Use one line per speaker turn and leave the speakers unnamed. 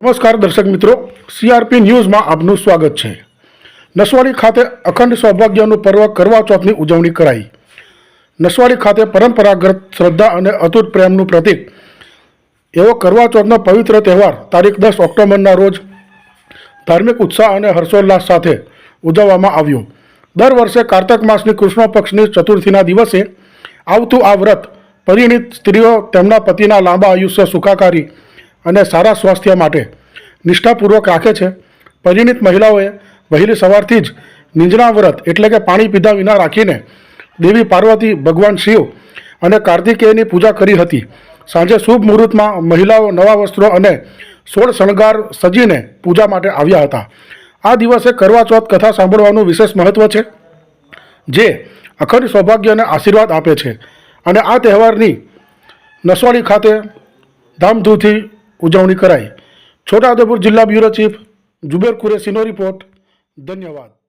નમસ્કાર દર્શક મિત્રો સીઆરપી ન્યૂઝમાં આપનું સ્વાગત છે. નસવાડી ખાતે અખંડ સૌભાગ્યનું પર્વ કરવા ચોથની ઉજવણી કરાઈ. નસવાડી ખાતે પરંપરાગત શ્રદ્ધા અને અતૂટ પ્રેમનું પ્રતીક એવો કરવા ચોથનો પવિત્ર તહેવાર તારીખ દસ ઓક્ટોબરના રોજ ધાર્મિક ઉત્સાહ અને હર્ષોલ્લાસ સાથે ઉજવવામાં આવ્યો. દર વર્ષે કારતક માસની કૃષ્ણ પક્ષની ચતુર્થીના દિવસે આવતું આ વ્રત પરિણીત સ્ત્રીઓ તેમના પતિના લાંબા આયુષ્ય સુખાકારી અને સારા સ્વાસ્થ્ય માટે નિષ્ઠાપૂર્વક રાખે છે. પરિણીત મહિલાઓએ વહેલી સવારથી જ નિંજણા વ્રત એટલે કે પાણી પીધા વિના રાખીને દેવી પાર્વતી, ભગવાન શિવ અને કાર્તિકેયની પૂજા કરી હતી. સાંજે શુભ મુહૂર્તમાં મહિલાઓ નવા વસ્ત્રો અને સોળ શણગાર સજીને પૂજા માટે આવ્યા હતા. આ દિવસે કરવા ચોથ કથા સાંભળવાનું વિશેષ મહત્ત્વ છે, જે અખંડ સૌભાગ્ય અને આશીર્વાદ આપે છે. અને આ તહેવારની નસવાડી ખાતે ધામધૂમથી ઉજવણી કરાઈ. છોટાઉદેપુર જિલ્લા બ્યુરો ચીફ જુબેર કુરેશીનો રિપોર્ટ. ધન્યવાદ.